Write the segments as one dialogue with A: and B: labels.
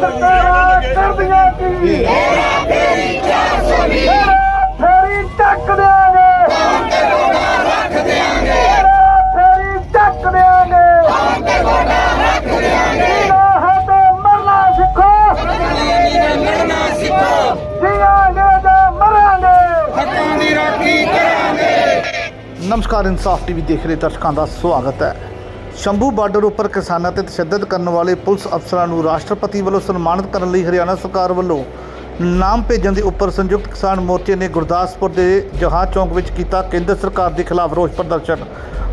A: ਸਰਕਾਰਾਂ ਕਰਦੀਆਂ ਕੀ ਫੇਰੀ ਚੱਕ ਦਿਆਂਗੇ ਫੇਰੀ ਚੱਕ ਦਿਆਂਗੇ ਜੀਣਾ ਹੈ ਤੇ ਮਰਨਾ ਸਿੱਖੋ ਜੀਆਂਗੇ ਤੇ ਮਰਾਂਗੇ
B: ਨਮਸਕਾਰ, ਇਨਸਾਫ ਟੀਵੀ ਦੇਖ ਰਹੇ ਦਰਸ਼ਕਾਂ ਦਾ ਸਵਾਗਤ ਹੈ। ਸ਼ੰਭੂ ਬਾਰਡਰ ਉੱਪਰ ਕਿਸਾਨਾਂ ਤੇ ਤਸ਼ੱਦਦ ਕਰਨ ਵਾਲੇ ਪੁਲਿਸ ਅਫਸਰਾਂ ਨੂੰ ਰਾਸ਼ਟਰਪਤੀ ਵੱਲੋਂ ਸਨਮਾਨਿਤ ਕਰਨ ਲਈ ਹਰਿਆਣਾ ਸਰਕਾਰ ਵੱਲੋਂ ਨਾਮ ਭੇਜਣ ਦੇ ਉੱਪਰ ਸੰਯੁਕਤ ਕਿਸਾਨ ਮੋਰਚੇ ਨੇ ਗੁਰਦਾਸਪੁਰ ਦੇ ਜਹਾਜ਼ ਚੌਂਕ ਵਿੱਚ ਕੀਤਾ ਕੇਂਦਰ ਸਰਕਾਰ ਦੇ ਖਿਲਾਫ ਰੋਸ ਪ੍ਰਦਰਸ਼ਨ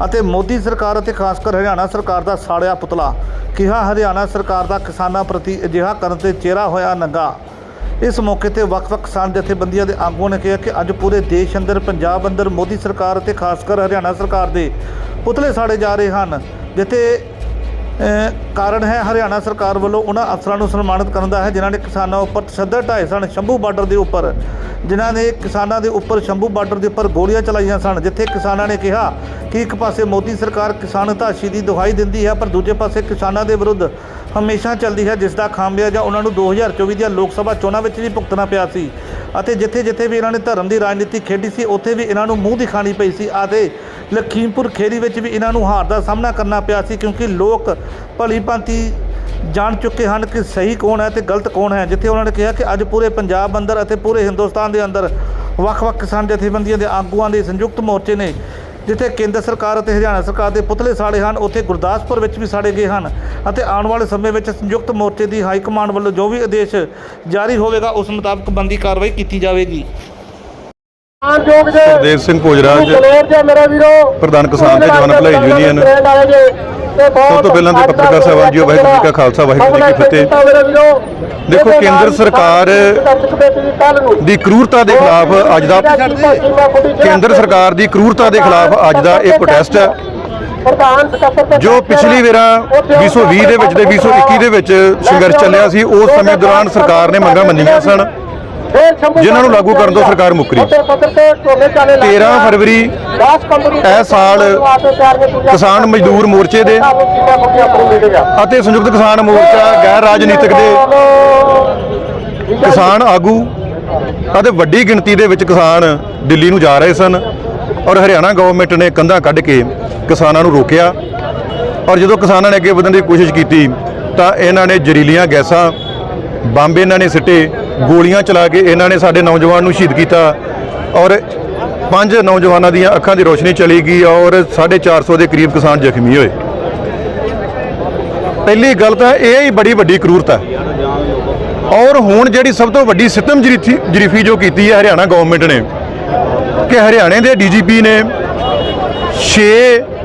B: ਅਤੇ ਮੋਦੀ ਸਰਕਾਰ ਅਤੇ ਖਾਸ ਕਰ ਹਰਿਆਣਾ ਸਰਕਾਰ ਦਾ ਸਾੜਿਆ ਪੁਤਲਾ। ਕਿਹਾ, ਹਰਿਆਣਾ ਸਰਕਾਰ ਦਾ ਕਿਸਾਨਾਂ ਪ੍ਰਤੀ ਅਜਿਹਾ ਕਰਨ ਤੇ ਚਿਹਰਾ ਹੋਇਆ ਨੰਗਾ। ਇਸ ਮੌਕੇ ਤੇ ਵੱਖ-ਵੱਖ ਕਿਸਾਨ ਜਥੇਬੰਦੀਆਂ ਦੇ ਆਗੂਆਂ ਨੇ ਕਿਹਾ ਕਿ ਅੱਜ ਪੂਰੇ ਦੇਸ਼ ਅੰਦਰ, ਪੰਜਾਬ ਅੰਦਰ ਮੋਦੀ ਸਰਕਾਰ ਅਤੇ ਖਾਸ ਕਰ ਹਰਿਆਣਾ ਸਰਕਾਰ ਦੇ ਪੁਤਲੇ ਸਾੜੇ ਜਾ ਰਹੇ ਹਨ। ਜਿੱਥੇ ਕਾਰਨ ਹੈ ਹਰਿਆਣਾ ਸਰਕਾਰ ਵੱਲੋਂ ਉਹਨਾਂ ਅਫਸਰਾਂ ਨੂੰ ਸਨਮਾਨਿਤ ਕਰਨ ਦਾ ਹੈ, ਜਿਨ੍ਹਾਂ ਨੇ ਕਿਸਾਨਾਂ ਉੱਪਰ ਤਸ਼ੱਦਦ ਢਾਏ ਸਨ, ਸ਼ੰਭੂ ਬਾਰਡਰ ਦੇ ਉੱਪਰ। ਜਿਨ੍ਹਾਂ ਨੇ ਕਿਸਾਨਾਂ ਦੇ ਉੱਪਰ, ਸ਼ੰਭੂ ਬਾਰਡਰ ਦੇ ਉੱਪਰ ਗੋਲੀਆਂ ਚਲਾਈਆਂ ਸਨ, ਜਿੱਥੇ ਕਿਸਾਨਾਂ ਨੇ ਕਿਹਾ ਕਿ ਇੱਕ ਪਾਸੇ ਮੋਦੀ ਸਰਕਾਰ ਕਿਸਾਨ ਹਤਾਸ਼ੀ ਦੀ ਦੁਹਾਈ ਦਿੰਦੀ ਹੈ, ਪਰ ਦੂਜੇ ਪਾਸੇ ਕਿਸਾਨਾਂ ਦੇ ਵਿਰੁੱਧ ਹਮੇਸ਼ਾ ਚੱਲਦੀ ਹੈ, ਜਿਸ ਦਾ ਖਾਮਿਆਜਾ ਉਹਨਾਂ ਨੂੰ 2024 ਦੀਆਂ ਲੋਕ ਸਭਾ ਚੋਣਾਂ ਵਿੱਚ ਵੀ ਭੁਗਤਣਾ ਪਿਆ ਸੀ। ਅਤੇ ਜਿੱਥੇ ਜਿੱਥੇ ਵੀ ਇਹਨਾਂ ਨੇ ਧਰਮ ਦੀ ਰਾਜਨੀਤੀ ਖੇਡੀ ਸੀ, ਉੱਥੇ ਵੀ ਇਹਨਾਂ ਨੂੰ ਮੂੰਹ ਦਿਖਾਣੀ ਪਈ ਸੀ ਅਤੇ ਲਖੀਮਪੁਰ ਖੇਰੀ ਵਿੱਚ ਵੀ ਇਹਨਾਂ ਨੂੰ ਹਾਰ ਦਾ ਸਾਹਮਣਾ ਕਰਨਾ ਪਿਆ ਸੀ ਕਿਉਂਕਿ ਲੋਕ ਭਲੀ ਭਾਂਤੀ ਜਾਣ ਚੁੱਕੇ ਹਨ ਕਿ ਸਹੀ ਕੌਣ ਹੈ ਤੇ ਗਲਤ ਕੌਣ ਹੈ। ਜਿੱਥੇ ਉਹਨਾਂ ਨੇ ਕਿਹਾ ਕਿ ਅੱਜ ਪੂਰੇ ਪੰਜਾਬ ਅੰਦਰ ਅਤੇ ਪੂਰੇ ਹਿੰਦੁਸਤਾਨ ਦੇ ਅੰਦਰ ਵੱਖ-ਵੱਖ ਕਿਸਾਨ ਜਥੇਬੰਦੀਆਂ ਦੇ ਆਗੂਆਂ ਦੇ ਸੰਯੁਕਤ ਮੋਰਚੇ ਨੇ ਜਿੱਥੇ ਕੇਂਦਰ ਸਰਕਾਰ ਅਤੇ ਹਰਿਆਣਾ ਸਰਕਾਰ ਦੇ ਪੁਤਲੇ ਸਾੜੇ ਹਨ ਉੱਥੇ ਗੁਰਦਾਸਪੁਰ ਵਿੱਚ ਵੀ ਸਾੜੇ ਗਏ ਹਨ ਅਤੇ ਆਉਣ ਵਾਲੇ ਸਮੇਂ ਵਿੱਚ ਸੰਯੁਕਤ ਮੋਰਚੇ ਦੀ ਹਾਈ ਕਮਾਂਡ ਵੱਲੋਂ ਜੋ ਵੀ ਆਦੇਸ਼ ਜਾਰੀ ਹੋਵੇਗਾ ਉਸ ਮੁਤਾਬਕ ਬੰਦੀ ਕਾਰਵਾਈ ਕੀਤੀ ਜਾਵੇਗੀ।
C: ਸੁਖਦੇਵ ਸਿੰਘ ਭੋਜਰਾਜ
A: ਕਲੇਰ ਜੇ ਮੇਰੇ ਵੀਰੋ
C: ਪ੍ਰਧਾਨ ਕਿਸਾਨ ਤੇ ਜਵਾਨ ਭਲਾਈ ਯੂਨੀਅਨ।
A: ਸਭ
C: ਤੋਂ ਪਹਿਲਾਂ ਤੇ ਪੱਤਰਕਾਰ ਸਾਹਿਬਾਨ ਜੀ, ਵਾਹਿਗੁਰੂ ਜੀ ਕਾ ਖਾਲਸਾ, ਵਾਹਿਗੁਰੂ ਜੀ ਕੀ ਫਤਿਹ। ਦੇਖੋ, ਕੇਂਦਰ ਸਰਕਾਰ ਦੀ ਕਰੂਰਤਾ ਦੇ ਖਿਲਾਫ ਅੱਜ ਦਾ ਕੇਂਦਰ ਸਰਕਾਰ ਦੀ ਕਰੂਰਤਾ ਦੇ ਖਿਲਾਫ ਅੱਜ ਦਾ ਇਹ ਪ੍ਰੋਟੈਸਟ ਹੈ ਜੋ ਪਿਛਲੀ ਵੇਰਾ 2020 ਦੇ ਵਿੱਚ ਤੇ 2021 ਦੇ ਵਿੱਚ ਸੰਘਰਸ਼ ਚੱਲਿਆ ਸੀ ਉਸ ਸਮੇਂ ਦੌਰਾਨ ਸਰਕਾਰ ਨੇ ਮੰਗਾਂ ਮੰਨੀਆਂ ਸਨ
A: ਜਿਨ੍ਹਾਂ ਨੂੰ ਲਾਗੂ ਕਰਨ ਤੋਂ ਸਰਕਾਰ ਮੁੱਕਰੀ। 13
C: ਫਰਵਰੀ
A: ਇਹ ਸਾਲ
C: ਕਿਸਾਨ ਮਜ਼ਦੂਰ ਮੋਰਚੇ ਦੇ ਅਤੇ ਸੰਯੁਕਤ ਕਿਸਾਨ ਮੋਰਚਾ ਗੈਰ ਰਾਜਨੀਤਿਕ ਦੇ ਕਿਸਾਨ ਆਗੂ ਅਤੇ ਵੱਡੀ ਗਿਣਤੀ ਦੇ ਵਿੱਚ ਕਿਸਾਨ ਦਿੱਲੀ ਨੂੰ ਜਾ ਰਹੇ ਸਨ ਔਰ ਹਰਿਆਣਾ ਗਵਰਨਮੈਂਟ ਨੇ ਕੰਧਾਂ ਕੱਢ ਕੇ ਕਿਸਾਨਾਂ ਨੂੰ ਰੋਕਿਆ। ਔਰ ਜਦੋਂ ਕਿਸਾਨਾਂ ਨੇ ਅੱਗੇ ਵਧਣ ਦੀ ਕੋਸ਼ਿਸ਼ ਕੀਤੀ ਤਾਂ ਇਹਨਾਂ ਨੇ ਜ਼ਹਿਰੀਲੀਆਂ ਗੈਸਾਂ ਬੰਬ ਇਹਨਾਂ ਨੇ ਸਿੱਟੇ ਗੋਲੀਆਂ ਚਲਾ ਕੇ ਇਹਨਾਂ ਨੇ ਸਾਡੇ ਨੌਜਵਾਨ ਨੂੰ ਸ਼ਹੀਦ ਕੀਤਾ ਔਰ ਪੰਜ ਨੌਜਵਾਨਾਂ ਦੀਆਂ ਅੱਖਾਂ ਦੀ ਰੋਸ਼ਨੀ ਚਲੀ ਗਈ ਔਰ 450 ਦੇ ਕਰੀਬ ਕਿਸਾਨ ਜ਼ਖਮੀ ਹੋਏ। ਪਹਿਲੀ ਗੱਲ ਤਾਂ ਇਹ ਹੀ ਬੜੀ ਵੱਡੀ ਕਰੂਰਤ ਹੈ। ਔਰ ਹੁਣ ਜਿਹੜੀ ਸਭ ਤੋਂ ਵੱਡੀ ਸਿੱਤਮ ਜਰੀਫੀ ਜਰੀਫੀ ਜੋ ਕੀਤੀ ਹੈ ਹਰਿਆਣਾ ਗਵਰਨਮੈਂਟ ਨੇ, ਕਿ ਹਰਿਆਣੇ ਦੇ ਡੀਜੀਪੀ ਨੇ 6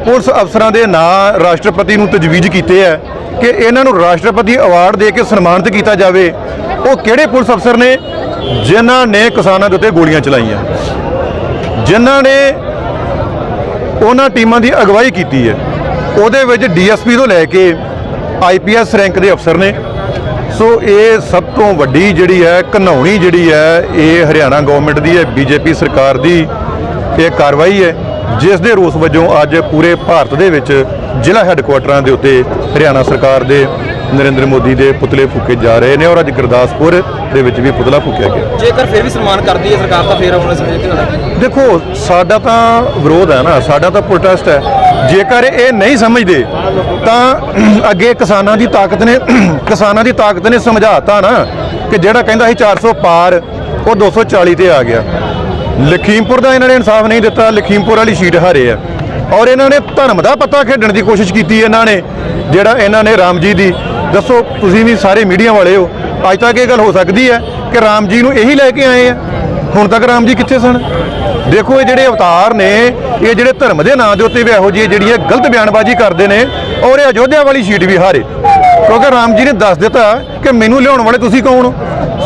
C: ਪੁਲਿਸ ਅਫਸਰਾਂ ਦੇ ਨਾਂ ਰਾਸ਼ਟਰਪਤੀ ਨੂੰ ਤਜਵੀਜ਼ ਕੀਤੇ ਹੈ ਕਿ ਇਹਨਾਂ ਨੂੰ ਰਾਸ਼ਟਰਪਤੀ ਅਵਾਰਡ ਦੇ ਕੇ ਸਨਮਾਨਿਤ ਕੀਤਾ ਜਾਵੇ। ਉਹ ਕਿਹੜੇ ਪੁਲਿਸ ਅਫਸਰ ਨੇ? ਜਿਨ੍ਹਾਂ ਨੇ ਕਿਸਾਨਾਂ ਦੇ ਉੱਤੇ ਗੋਲੀਆਂ ਚਲਾਈਆਂ। ਜਿਨ੍ਹਾਂ ਨੇ ਉਹਨਾਂ ਟੀਮਾਂ ਦੀ ਅਗਵਾਈ ਕੀਤੀ ਹੈ। ਉਹਦੇ ਵਿੱਚ ਡੀਐਸਪੀ ਤੋਂ ਲੈ ਕੇ ਆਈਪੀਐਸ ਰੈਂਕ ਦੇ ਅਫਸਰ ਨੇ। ਸੋ ਇਹ ਸਭ ਤੋਂ ਵੱਡੀ ਜਿਹੜੀ ਹੈ ਘਨੌਣੀ ਜਿਹੜੀ ਹੈ, ਇਹ ਹਰਿਆਣਾ ਗਵਰਨਮੈਂਟ ਦੀ ਹੈ, ਬੀਜੇਪੀ ਸਰਕਾਰ ਦੀ ਇਹ ਕਾਰਵਾਈ ਹੈ, ਜਿਸ ਦੇ ਰੋਸ ਵਜੋਂ ਅੱਜ ਪੂਰੇ ਭਾਰਤ ਦੇ ਵਿੱਚ ਜ਼ਿਲ੍ਹਾ ਹੈੱਡਕੁਆਟਰਾਂ ਦੇ ਉੱਤੇ ਹਰਿਆਣਾ ਸਰਕਾਰ ਦੇ ਨਰਿੰਦਰ ਮੋਦੀ ਦੇ ਪੁਤਲੇ ਫੂਕੇ ਜਾ ਰਹੇ ਨੇ ਔਰ ਅੱਜ ਗੁਰਦਾਸਪੁਰ ਦੇ ਵਿੱਚ ਵੀ ਪੁਤਲਾ ਫੂਕਿਆ ਗਿਆ।
D: ਜੇਕਰ ਫਿਰ ਵੀ ਸਨਮਾਨ ਕਰਦੀ ਹੈ ਸਰਕਾਰ ਤਾਂ ਫਿਰ ਆਉਣੇ ਸਮੇਂ ਤੇ
C: ਦੇਖੋ ਸਾਡਾ ਤਾਂ ਵਿਰੋਧ ਹੈ ਨਾ ਸਾਡਾ ਤਾਂ ਪ੍ਰੋਟੈਸਟ ਹੈ। ਜੇਕਰ ਇਹ ਨਹੀਂ ਸਮਝਦੇ ਤਾਂ ਅੱਗੇ ਕਿਸਾਨਾਂ ਦੀ ਤਾਕਤ ਨੇ ਕਿਸਾਨਾਂ ਦੀ ਤਾਕਤ ਨੇ ਸਮਝਾਤਾ ਨਾ ਕਿ ਜਿਹੜਾ ਕਹਿੰਦਾ ਸੀ 400 ਪਾਰ ਉਹ 240 ਤੇ ਆ ਗਿਆ। ਲਖੀਮਪੁਰ ਦਾ ਇਹਨਾਂ ਨੇ ਇਨਸਾਫ ਨਹੀਂ ਦਿੱਤਾ ਲਖੀਮਪੁਰ ਵਾਲੀ ਸੀਟ ਹਾਰੇ ਆ। ਔਰ ਇਹਨਾਂ ਨੇ ਧਰਮ ਦਾ ਪਤਾ ਖੇਡਣ ਦੀ ਕੋਸ਼ਿਸ਼ ਕੀਤੀ ਇਹਨਾਂ ਨੇ। ਜਿਹੜਾ ਇਹਨਾਂ ਨੇ ਰਾਮ ਜੀ ਦੀ, ਦੱਸੋ ਤੁਸੀਂ ਵੀ ਸਾਰੇ ਮੀਡੀਆ ਵਾਲੇ ਹੋ, ਅੱਜ ਤੱਕ ਇਹ ਗੱਲ ਹੋ ਸਕਦੀ ਹੈ ਕਿ ਰਾਮ ਜੀ ਨੂੰ ਇਹੀ ਲੈ ਕੇ ਆਏ ਆ? ਹੁਣ ਤੱਕ ਰਾਮ ਜੀ ਕਿੱਥੇ ਸਨ? ਦੇਖੋ ਇਹ ਜਿਹੜੇ ਅਵਤਾਰ ਨੇ, ਇਹ ਜਿਹੜੇ ਧਰਮ ਦੇ ਨਾਂ ਦੇ ਉੱਤੇ ਵੀ ਇਹੋ ਜਿਹੀ ਜਿਹੜੀ ਹੈ ਗਲਤ ਬਿਆਨਬਾਜ਼ੀ ਕਰਦੇ ਨੇ ਔਰ ਇਹ ਅਯੋਧਿਆ ਵਾਲੀ ਸ਼ੀਟ ਵੀ ਹਾਰੇ। ਕਿਉਂਕਿ ਰਾਮ ਜੀ ਨੇ ਦੱਸ ਦਿੱਤਾ ਕਿ ਮੈਨੂੰ ਲਿਆਉਣ ਵਾਲੇ ਤੁਸੀਂ ਕੌਣ ਹੋ?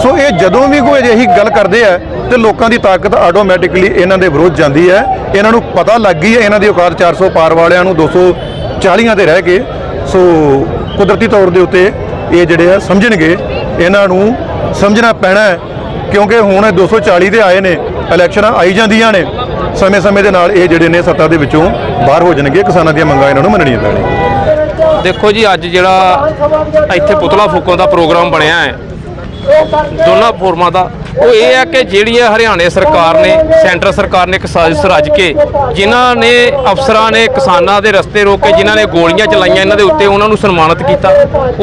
C: ਸੋ ਇਹ ਜਦੋਂ ਵੀ ਕੋਈ ਅਜਿਹੀ ਗੱਲ ਕਰਦੇ ਆ ਤੇ ਲੋਕਾਂ ਦੀ ਤਾਕਤ ਆਟੋਮੈਟਿਕਲੀ ਇਹਨਾਂ ਦੇ ਵਿਰੋਧ ਜਾਂਦੀ ਹੈ। ਇਹਨਾਂ ਨੂੰ ਪਤਾ ਲੱਗ ਗਈ ਹੈ, ਇਹਨਾਂ ਦੀ ਔਕਾਤ 400 ਪਾਰ ਵਾਲਿਆਂ ਨੂੰ 240 ਤੇ ਰਹਿ ਕੇ। ਸੋ ਕੁਦਰਤੀ ਤੌਰ ਦੇ ਉੱਤੇ ਇਹ ਜਿਹੜੇ ਆ ਸਮਝਣਗੇ, ਇਹਨਾਂ ਨੂੰ ਸਮਝਣਾ ਪੈਣਾ ਹੈ, ਕਿਉਂਕਿ ਹੁਣ ਇਹ 240 ਦੇ ਆਏ ਨੇ, ਇਲੈਕਸ਼ਨਾਂ ਆਈ ਜਾਂਦੀਆਂ ਨੇ, ਸਮੇਂ-ਸਮੇਂ ਦੇ ਨਾਲ ਇਹ ਜਿਹੜੇ ਨੇ ਸੱਤਾ ਦੇ ਵਿੱਚੋਂ ਬਾਹਰ ਹੋ ਜਾਣਗੇ, ਕਿਸਾਨਾਂ ਦੀਆਂ ਮੰਗਾਂ ਇਹਨਾਂ ਨੂੰ ਮੰਨਣੀਆਂ ਪੈਣਗੀਆਂ।
E: ਦੇਖੋ ਜੀ, ਅੱਜ ਜਿਹੜਾ ਇੱਥੇ ਪੁਤਲਾ ਫੂਕਣ ਦਾ ਪ੍ਰੋਗਰਾਮ ਬਣਿਆ ਹੈ, ਦੋਨਾਂ ਫੋਰਮਾਂ ਦਾ ਉਹ ਇਹ ਹੈ ਕਿ ਜਿਹੜੀਆਂ ਹਰਿਆਣੇ ਸਰਕਾਰ ਨੇ, ਸੈਂਟਰ ਸਰਕਾਰ ਨੇ ਇੱਕ ਸਾਜ਼ਿਸ਼ ਰਚ ਕੇ ਜਿਨ੍ਹਾਂ ਨੇ ਅਫਸਰਾਂ ਨੇ ਕਿਸਾਨਾਂ ਦੇ ਰਸਤੇ ਰੋਕ ਕੇ ਜਿਨ੍ਹਾਂ ਨੇ ਗੋਲੀਆਂ ਚਲਾਈਆਂ ਇਹਨਾਂ ਦੇ ਉੱਤੇ ਉਹਨਾਂ ਨੂੰ ਸਨਮਾਨਿਤ ਕੀਤਾ।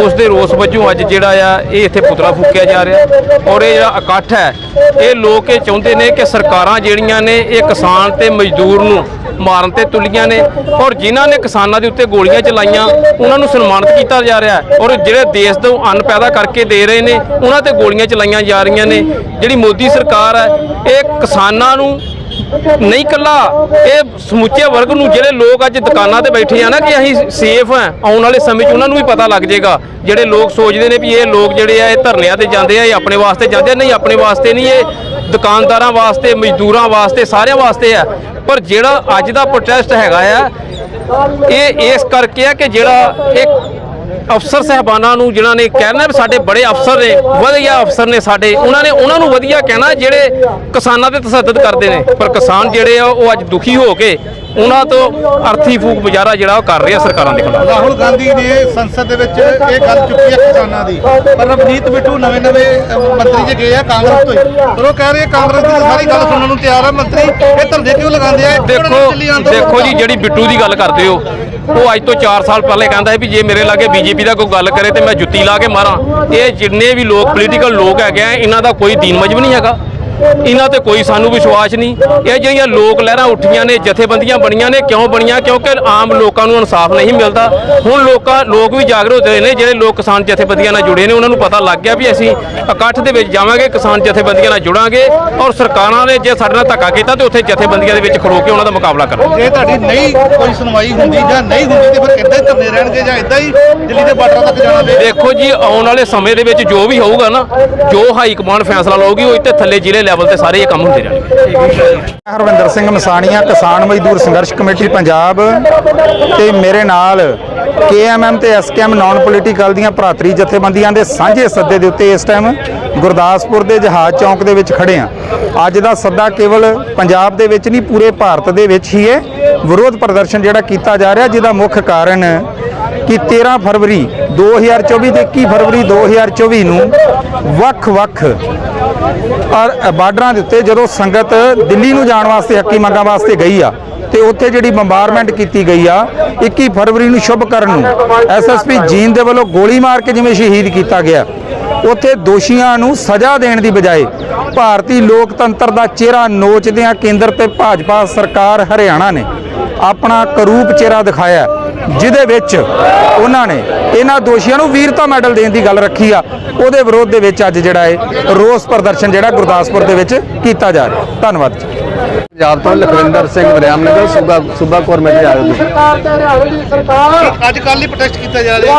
E: ਉਸ ਦੇ ਰੋਸ ਵਜੋਂ ਅੱਜ ਜਿਹੜਾ ਆ, ਇਹ ਇੱਥੇ ਪੁਤਲਾ ਫੂਕਿਆ ਜਾ ਰਿਹਾ। ਔਰ ਇਹ ਜਿਹੜਾ ਇਕੱਠ ਹੈ, ਇਹ ਲੋਕ ਇਹ ਚਾਹੁੰਦੇ ਨੇ ਕਿ ਸਰਕਾਰਾਂ ਜਿਹੜੀਆਂ ਨੇ, ਇਹ ਕਿਸਾਨ ਤੇ ਮਜ਼ਦੂਰ ਨੂੰ ਮਾਰਨ ਤੇ ਤੁਲੀਆਂ ਨੇ ਔਰ ਜਿਨ੍ਹਾਂ ਨੇ ਕਿਸਾਨਾਂ ਦੇ ਉੱਤੇ ਗੋਲੀਆਂ ਚਲਾਈਆਂ, ਉਹਨਾਂ ਨੂੰ ਸਨਮਾਨਿਤ ਕੀਤਾ ਜਾ ਰਿਹਾ ਹੈ। ਔਰ ਜਿਹੜੇ ਦੇਸ਼ ਤੋਂ ਅੰਨ ਪੈਦਾ ਕਰਕੇ ਦੇ ਰਹੇ ਨੇ, ਉਹਨਾਂ ਤੇ ਗੋਲੀਆਂ ਚਲਾਈਆਂ ਜਾ ਰਹੀਆਂ ਨੇ। ਜਿਹੜੀ ਮੋਦੀ ਸਰਕਾਰ ਹੈ, ਇਹ ਕਿਸਾਨਾਂ ਨੂੰ ਨਹੀਂ ਇਕੱਲਾ, ਇਹ ਸਮੁੱਚੇ ਵਰਗ ਨੂੰ ਜਿਹੜੇ ਲੋਕ ਅੱਜ ਦੁਕਾਨਾਂ ਤੇ ਬੈਠੇ ਆ ਨਾ ਕਿ ਅਸੀਂ ਸੇਫ ਆ, ਆਉਣ ਵਾਲੇ ਸਮੇਂ 'ਚ ਉਹਨਾਂ ਨੂੰ ਵੀ ਪਤਾ ਲੱਗ ਜਾਏਗਾ। ਜਿਹੜੇ ਲੋਕ ਸੋਚਦੇ ਨੇ ਵੀ ਇਹ ਲੋਕ ਜਿਹੜੇ ਆ, ਇਹ ਧਰਨਿਆਂ ਤੇ ਜਾਂਦੇ ਆ, ਇਹ ਆਪਣੇ ਵਾਸਤੇ ਜਾਂਦੇ ਆ, ਨਹੀਂ ਆਪਣੇ ਵਾਸਤੇ ਨਹੀਂ, ਇਹ ਦੁਕਾਨਦਾਰਾਂ ਵਾਸਤੇ, ਮਜ਼ਦੂਰਾਂ ਵਾਸਤੇ, ਸਾਰਿਆਂ ਵਾਸਤੇ ਆ। ਪਰ ਜਿਹੜਾ ਅੱਜ ਦਾ ਪ੍ਰੋਟੈਸਟ ਹੈਗਾ ਆ, ਇਹ ਇਸ ਕਰਕੇ ਆ ਕਿ ਜਿਹੜਾ ਇੱਕ ਅਫਸਰ ਸਹਿਬਾਨਾਂ ਨੂੰ ਜਿਨ੍ਹਾਂ ਨੇ ਕਹਿਣਾ ਵੀ ਸਾਡੇ ਬੜੇ ਅਫਸਰ ਨੇ, ਵਧੀਆ ਅਫਸਰ ਨੇ ਸਾਡੇ, ਉਹਨਾਂ ਨੇ, ਉਹਨਾਂ ਨੂੰ ਵਧੀਆ ਕਹਿਣਾ ਜਿਹੜੇ ਕਿਸਾਨਾਂ ਤੇ ਤਸੱਦਦ ਕਰਦੇ ਨੇ। ਪਰ ਕਿਸਾਨ ਜਿਹੜੇ ਆ, ਉਹ ਅੱਜ ਦੁਖੀ ਹੋ ਕੇ ਉਹਨਾਂ ਤੋਂ ਅਰਥੀ ਫੂਕ ਗੁਜ਼ਾਰਾ ਜਿਹੜਾ ਉਹ ਕਰ ਰਹੇ ਸਰਕਾਰਾਂ ਦੇ। ਖਿਲਾਫ
B: ਰਾਹੁਲ ਗਾਂਧੀ ਨੇ ਸੰਸਦ ਦੇ ਵਿੱਚ ਇਹ ਗੱਲ ਚੁੱਕੀ ਹੈ ਕਿਸਾਨਾਂ ਦੀ। ਪਰ ਰਵਨੀਤ ਬਿੱਟੂ ਨਵੇਂ ਨਵੇਂ ਮੰਤਰੀ ਜੇ ਗਏ ਆ ਕਾਂਗਰਸ ਤੋਂ ਹੀ। ਪਰ ਉਹ ਕਹਿ ਰਹੇ ਕਾਂਗਰਸ ਦੀ ਸਾਰੀ ਗੱਲ ਸੁਣਨ ਨੂੰ ਤਿਆਰ ਆ ਮੰਤਰੀ ਇਹ ਧਰਦੇ ਕਿਉਂ ਲਗਾਉਂਦੇ ਆ?
E: ਦੇਖੋ ਦੇਖੋ ਜੀ ਜਿਹੜੀ ਬਿੱਟੂ ਦੀ ਗੱਲ ਕਰਦੇ ਹੋ ਉਹ ਅੱਜ ਤੋਂ 4 ਸਾਲ ਪਹਿਲੇ ਕਹਿੰਦਾ ਹੈ ਵੀ ਜੇ ਮੇਰੇ ਲਾਗੇ ਬੀਜੇਪੀ ਦਾ ਕੋਈ ਗੱਲ ਕਰੇ ਤੇ ਮੈਂ ਜੁੱਤੀ ਲਾ ਕੇ ਮਾਰਾਂ। ਇਹ ਜਿੰਨੇ ਵੀ ਲੋਕ ਪੋਲੀਟੀਕਲ ਲੋਕ ਹੈਗੇ ਆ ਇਹਨਾਂ ਦਾ ਕੋਈ ਦੀਨ ਮਜਬ ਨਹੀਂ ਹੈਗਾ। ਇਹਨਾਂ ਤੇ ਕੋਈ ਸਾਨੂੰ ਵਿਸ਼ਵਾਸ ਨਹੀਂ। ਇਹ ਜਿਹੜੀਆਂ ਲੋਕ ਲਹਿਰਾਂ ਉੱਠੀਆਂ ਨੇ ਜਥੇਬੰਦੀਆਂ ਬਣੀਆਂ ਨੇ ਕਿਉਂ ਬਣੀਆਂ? ਕਿਉਂਕਿ ਆਮ ਲੋਕਾਂ ਨੂੰ ਇਨਸਾਫ ਨਹੀਂ ਮਿਲਦਾ। ਹੁਣ ਲੋਕਾਂ ਲੋਕ ਵੀ ਜਾਗਰੂਕ ਹੋਏ ਨੇ ਜਿਹੜੇ ਲੋਕ ਕਿਸਾਨ ਜਥੇਬੰਦੀਆਂ ਨਾਲ ਜੁੜੇ ਨੇ ਉਹਨਾਂ ਨੂੰ ਪਤਾ ਲੱਗ ਗਿਆ ਵੀ ਅਸੀਂ ਇਕੱਠ ਦੇ ਵਿੱਚ ਜਾਵਾਂਗੇ ਕਿਸਾਨ ਜਥੇਬੰਦੀਆਂ ਨਾਲ ਜੁੜਾਂਗੇ ਔਰ ਸਰਕਾਰਾਂ ਨੇ ਜੇ ਸਾਡੇ ਨਾਲ ਧੱਕਾ ਕੀਤਾ ਤੇ ਉੱਥੇ ਜਥੇਬੰਦੀਆਂ ਦੇ ਵਿੱਚ ਖੜੋ ਕੇ ਉਹਨਾਂ ਦਾ ਮੁਕਾਬਲਾ ਕਰਾਂਗੇ।
B: ਜੇ ਤੁਹਾਡੀ ਨਹੀਂ ਕੋਈ ਸੁਣਵਾਈ ਹੁੰਦੀ ਜਾਂ ਨਹੀਂ ਹੁੰਦੀ ਤੇ ਫਿਰ ਕਿੱਦਾਂ ਧਰਨੇ ਰਹਿਣਗੇ ਜਾਂ ਇਦਾਂ ਹੀ ਦਿੱਲੀ ਦੇ ਬਾਰਡਰਾਂ ਤੱਕ ਜਾਣਾ
E: ਦੇਖੋ ਜੀ ਆਉਣ ਵਾਲੇ ਸਮੇਂ ਦੇ ਵਿੱਚ ਜੋ ਵੀ ਹੋਊਗਾ ਨਾ ਜੋ ਹਾਈ ਕਮਾਂਡ ਫੈਸਲਾ ਲਊਗੀ ਉਹ ਇੱਥੇ ਥੱਲੇ ਜ਼ਿਲ੍ਹੇ ਲੈਵਲ ਤੇ ਸਾਰੇ ਇਹ ਕੰਮ ਹੁੰਦੇ ਰਹਿਣਗੇ
F: ਹਰਵਿੰਦਰ ਸਿੰਘ ਮਸਾਣੀਆ, ਕਿਸਾਨ ਮਜ਼ਦੂਰ ਸੰਘਰਸ਼ ਕਮੇਟੀ, ਪੰਜਾਬ ਤੇ ਮੇਰੇ ਨਾਲ ਕੇਐਮਐਮ ਤੇ ਐਸਕੇਐਮ ਨਾਨ ਪੋਲੀਟੀਕਲ ਦੀਆਂ ਭਰਾਤਰੀ ਜਥੇਬੰਦੀਆਂ ਦੇ ਸਾਂਝੇ ਸੱਦੇ ਦੇ ਉੱਤੇ ਇਸ ਟਾਈਮ ਗੁਰਦਾਸਪੁਰ ਦੇ ਜਹਾਜ਼ ਚੌਂਕ ਦੇ ਵਿੱਚ ਖੜੇ ਆ ਅੱਜ ਦਾ ਸੱਦਾ ਕੇਵਲ ਪੰਜਾਬ ਦੇ ਵਿੱਚ ਨਹੀਂ, ਪੂਰੇ ਭਾਰਤ ਦੇ ਵਿੱਚ ਹੀ ਹੈ। ਵਿਰੋਧ ਪ੍ਰਦਰਸ਼ਨ ਜਿਹੜਾ ਕੀਤਾ ਜਾ ਰਿਹਾ, ਜਿਹਦਾ ਮੁੱਖ ਕਾਰਨ ਕਿ 13 ਫਰਵਰੀ 2024 ਤੇ 21 ਫਰਵਰੀ 2024 ਨੂੰ ਵੱਖ-ਵੱਖ ਔਰ ਬਾਰਡਰਾਂ ਦੇ ਉੱਤੇ ਜਦੋਂ ਸੰਗਤ ਦਿੱਲੀ ਨੂੰ ਜਾਣ ਵਾਸਤੇ, ਹੱਕੀ ਮੰਗਾਂ ਵਾਸਤੇ ਗਈ ਆ, ਤੇ ਉੱਥੇ ਜਿਹੜੀ ਬੰਬਾਰਮੈਂਟ ਕੀਤੀ ਗਈ ਆ 21 ਫਰਵਰੀ ਨੂੰ ਸ਼ੁਭ ਕਰਨ ਨੂੰ ਐਸਐਸਪੀ ਜੀਨ ਦੇ ਵੱਲੋਂ ਗੋਲੀ ਮਾਰ ਕੇ ਜਿਵੇਂ ਸ਼ਹੀਦ ਕੀਤਾ ਗਿਆ, ਉੱਥੇ ਦੋਸ਼ੀਆਂ ਨੂੰ ਸਜ਼ਾ ਦੇਣ ਦੀ ਬਜਾਏ ਭਾਰਤੀ ਲੋਕਤੰਤਰ ਦਾ ਚਿਹਰਾ ਨੋਚਦਿਆਂ ਕੇਂਦਰ ਤੇ ਭਾਜਪਾ ਸਰਕਾਰ ਹਰਿਆਣਾ ਨੇ ਆਪਣਾ ਕਰੂਪ ਚਿਹਰਾ ਦਿਖਾਇਆ ਜਿਹਦੇ ਵਿੱਚ ਉਹਨਾਂ ਨੇ ਇਹਨਾਂ ਦੋਸ਼ੀਆਂ ਨੂੰ ਵੀਰਤਾ ਮੈਡਲ ਦੇਣ ਦੀ ਗੱਲ ਰੱਖੀ ਆ। ਉਹਦੇ ਵਿਰੋਧ ਦੇ ਵਿੱਚ ਅੱਜ ਜਿਹੜਾ ਹੈ ਰੋਸ ਪ੍ਰਦਰਸ਼ਨ ਜਿਹੜਾ ਗੁਰਦਾਸਪੁਰ ਦੇ ਵਿੱਚ ਕੀਤਾ ਜਾ ਰਿਹਾ। ਧੰਨਵਾਦ ਜੀ।
G: ਪੰਜਾਬ ਤੋਂ ਲਖਵਿੰਦਰ ਸਿੰਘ ਵਰਿਆਮਨਗਰ ਸੂਬਾ ਸੂਬਾ
B: ਅੱਜ ਹੀ ਪ੍ਰੋਟੈਸਟ ਕੀਤਾ ਜਾ ਰਿਹਾ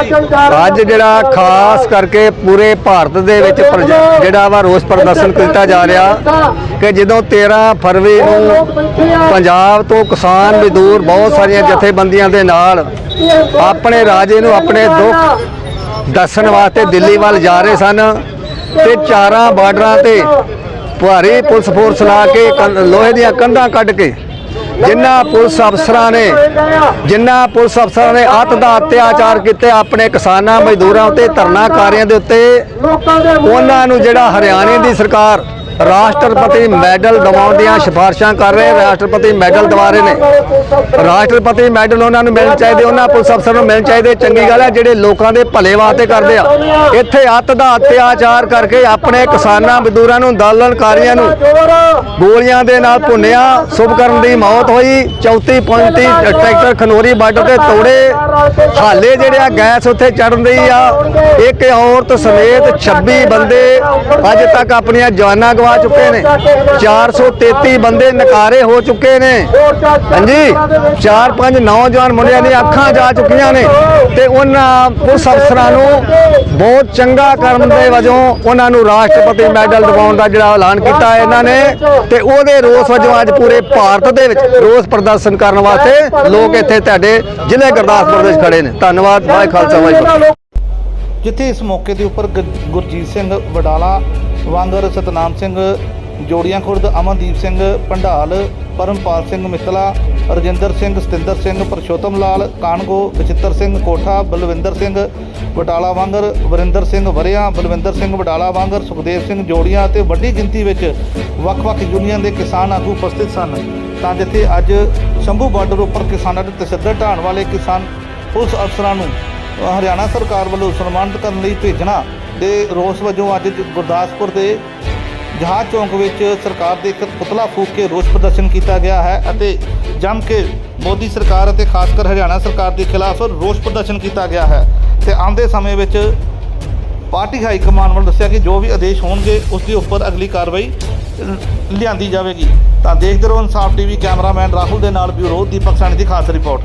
G: ਅੱਜ ਜਿਹੜਾ ਖਾਸ ਕਰਕੇ ਪੂਰੇ ਭਾਰਤ ਦੇ ਵਿੱਚ ਜਿਹੜਾ ਵਾ ਰੋਸ ਪ੍ਰਦਰਸ਼ਨ ਕੀਤਾ ਜਾ ਰਿਹਾ ਕਿ ਜਦੋਂ 13 ਫਰਵਰੀ ਨੂੰ ਪੰਜਾਬ ਤੋਂ ਕਿਸਾਨ ਮਜ਼ਦੂਰ ਬਹੁਤ ਸਾਰੀਆਂ ਜਥੇਬੰਦੀਆਂ ਦੇ ਨਾਲ ਆਪਣੇ ਰਾਜੇ ਨੂੰ ਆਪਣੇ ਦੁੱਖ ਦੱਸਣ ਵਾਸਤੇ ਦਿੱਲੀ ਵੱਲ ਜਾ ਰਹੇ ਸਨ ਤੇ ਚਾਰਾਂ ਬਾਰਡਰਾਂ ਤੇ ਭਾਰੀ ਪੁਲਿਸ ਫੋਰਸ ਲਾ ਕੇ ਕੰਧ- ਲੋਹੇ ਦੀਆਂ ਕੰਧਾਂ ਕੱਢ ਕੇ ਜਿਨ੍ਹਾਂ ਪੁਲਿਸ ਅਫਸਰਾਂ ਨੇ ਜਿਨ੍ਹਾਂ ਪੁਲਿਸ ਅਫਸਰਾਂ ਨੇ ਅੱਤ ਦਾ ਅਤਿਆਚਾਰ ਕੀਤੇ ਆਪਣੇ ਕਿਸਾਨਾਂ ਮਜ਼ਦੂਰਾਂ ਉੱਤੇ ਧਰਨਾਕਾਰੀਆਂ ਦੇ ਉੱਤੇ, ਉਹਨਾਂ ਨੂੰ ਜਿਹੜਾ ਹਰਿਆਣੇ ਦੀ ਸਰਕਾਰ ਰਾਸ਼ਟਰਪਤੀ ਮੈਡਲ ਦਿਵਾਉਣ ਦੀਆਂ ਸਿਫਾਰਸ਼ਾਂ ਕਰ ਰਹੇ ਰਾਸ਼ਟਰਪਤੀ ਮੈਡਲ ਦਿਵਾ ਰਹੇ ਨੇ। ਰਾਸ਼ਟਰਪਤੀ ਮੈਡਲ ਉਹਨਾਂ ਨੂੰ ਮਿਲਣ ਚਾਹੀਦੇ, ਉਹਨਾਂ ਪੁਲਿਸ ਅਫਸਰ ਨੂੰ ਮਿਲਣ ਚਾਹੀਦੇ। ਚੰਗੀ ਗੱਲ ਹੈ, ਜਿਹੜੇ ਲੋਕਾਂ ਦੇ ਭਲੇ ਵਾਸਤੇ ਕਰਦੇ ਆ। ਇੱਥੇ ਅੱਤ ਦਾ ਅਤਿਆਚਾਰ ਕਰਕੇ ਆਪਣੇ ਕਿਸਾਨਾਂ, ਮਜ਼ਦੂਰਾਂ ਨੂੰ ਦਾਲਨਕਾਰੀਆਂ ਨੂੰ ਗੋਲੀਆਂ ਦੇ ਨਾਲ ਭੁੰਨਿਆ। ਸੁਭਕਰਨ ਦੀ ਮੌਤ ਹੋਈ। 34 35 ਟਰੈਕਟਰ ਖਨੋਰੀ ਬਾਰਡਰ ਤੇ ਤੋੜੇ। ਹਾਲੇ ਜਿਹੜੇ ਆ ਗੈਸ ਉੱਥੇ ਚੜਨ ਰਹੀ ਆ। ਇੱਕ ਔਰਤ ਸਮੇਤ 26 ਬੰਦੇ ਅੱਜ ਤੱਕ ਆਪਣੀਆਂ ਜਾਨਾਂ ਗਵਾ ਚੁੱਕੇ ਨੇ। 433 ਬੰਦੇ ਨਕਾਰੇ ਹੋ ਚੁੱਕੇ ਨੇ। ਹਾਂਜੀ, ਚਾਰ ਪੰਜ ਨੌਜਵਾਨ ਮੁੰਡਿਆਂ ਦੀਆਂ ਅੱਖਾਂ ਜਾ ਚੁੱਕੀਆਂ ਨੇ ਤੇ ਉਹਨਾਂ ਪੁਲਿਸ ਅਫਸਰਾਂ ਨੂੰ ਬਹੁਤ ਚੰਗਾ ਕਰਨ ਦੇ ਵਜੋਂ ਉਹਨਾਂ ਨੂੰ ਰਾਸ਼ਟਰਪਤੀ ਮੈਡਲ ਦਿਵਾਉਣ ਦਾ ਜਿਹੜਾ ਐਲਾਨ ਕੀਤਾ ਇਹਨਾਂ ਨੇ ਤੇ ਉਹਦੇ ਰੋਸ ਵਜੋਂ ਅੱਜ ਪੂਰੇ ਭਾਰਤ ਦੇ ਵਿੱਚ ਰੋਸ ਪ੍ਰਦਰਸ਼ਨ ਕਰਨ ਵਾਸਤੇ ਲੋਕ ਇੱਥੇ ਤੁਹਾਡੇ ਜ਼ਿਲ੍ਹੇ ਗੁਰਦਾਸਪੁਰ ਦੇ ਖੜੇ ਨੇ। ਧੰਨਵਾਦ ਵਾਹਿ ਖਾਲਸਾ, ਵਾਹਿਗੁਰੂ।
B: ਜਿੱਥੇ ਇਸ ਮੌਕੇ ਦੇ ਉੱਪਰ ਗੁਰਜੀਤ ਸਿੰਘ ਵਡਾਲਾ ਵਾਂਗਰ ਸਤਨਾਮ ਸਿੰਘ, ਜੋੜੀਆਂ ਖੁਰਦ, ਅਮਨਦੀਪ ਸਿੰਘ, ਪੰਡਾਲ, ਪਰਮਪਾਲ ਸਿੰਘ ਮਿੱਤਲਾ, ਰਜਿੰਦਰ ਸਿੰਘ, ਸਤਿੰਦਰ ਸਿੰਘ, ਪਰਸ਼ੋਤਮ ਲਾਲ, ਕਾਨਗੋ ਬਚਿੱਤਰ ਸਿੰਘ, ਕੋਠਾ, ਬਲਵਿੰਦਰ ਸਿੰਘ, ਵਡਾਲਾ ਵਾਂਗਰ, ਵਰਿੰਦਰ ਸਿੰਘ ਵਰਿਆ, ਬਲਵਿੰਦਰ ਸਿੰਘ ਵਡਾਲਾ ਵਾਂਗਰ, ਸੁਖਦੇਵ ਸਿੰਘ ਜੋੜੀਆਂ ਅਤੇ ਵੱਡੀ ਗਿਣਤੀ ਵਿੱਚ ਵੱਖ-ਵੱਖ ਯੂਨੀਅਨ ਦੇ ਕਿਸਾਨ ਆਗੂ ਉਪਸਥਿਤ ਸਨ। ਤਾਂ ਜਿੱਥੇ ਅੱਜ ਸ਼ੰਭੂ ਬਾਰਡਰ ਉੱਪਰ ਕਿਸਾਨਾਂ ਦੇ ਤਸ਼ੱਦਦ ਢਾਣ ਵਾਲੇ ਕਿਸਾਨ ਪੁਲਿਸ ਅਫਸਰਾਂ ਨੂੰ ਹਰਿਆਣਾ ਸਰਕਾਰ ਵੱਲੋਂ ਸਨਮਾਨਿਤ ਕਰਨ ਲਈ ਭੇਜਣਾ ਦੇ ਰੋਸ ਵਜੋਂ ਅੱਜ ਗੁਰਦਾਸਪੁਰ ਦੇ ਜਹਾਜ਼ ਚੌਂਕ ਵਿੱਚ ਸਰਕਾਰ ਦੇ ਇੱਕ ਪੁਤਲਾ ਫੂਕ ਕੇ ਰੋਸ ਪ੍ਰਦਰਸ਼ਨ ਕੀਤਾ ਗਿਆ ਹੈ ਅਤੇ ਜੰਮ ਕੇ ਮੋਦੀ ਸਰਕਾਰ ਅਤੇ ਖਾਸ ਕਰ ਹਰਿਆਣਾ ਸਰਕਾਰ ਦੇ ਖਿਲਾਫ ਰੋਸ ਪ੍ਰਦਰਸ਼ਨ ਕੀਤਾ ਗਿਆ ਹੈ। ਤੇ ਆਉਂਦੇ ਸਮੇਂ ਵਿੱਚ ਪਾਰਟੀ ਹਾਈ ਕਮਾਨ ਵੱਲੋਂ ਦੱਸਿਆ ਕਿ ਜੋ ਵੀ ਆਦੇਸ਼ ਹੋਣਗੇ, ਉਸ ਦੇ ਉੱਪਰ ਅਗਲੀ ਕਾਰਵਾਈ ਲਿਆਂਦੀ ਜਾਵੇਗੀ। ਤਾਂ ਦੇਖਦੇ ਰਹੋ ਇਨਸਾਫ ਟੀਵੀ ਕੈਮਰਾਮੈਨ ਰਾਹੁਲ ਦੇ ਨਾਲ ਬਿਊਰੋ ਦੀਪਕ ਸਾਨੀ ਦੀ ਖਾਸ ਰਿਪੋਰਟ।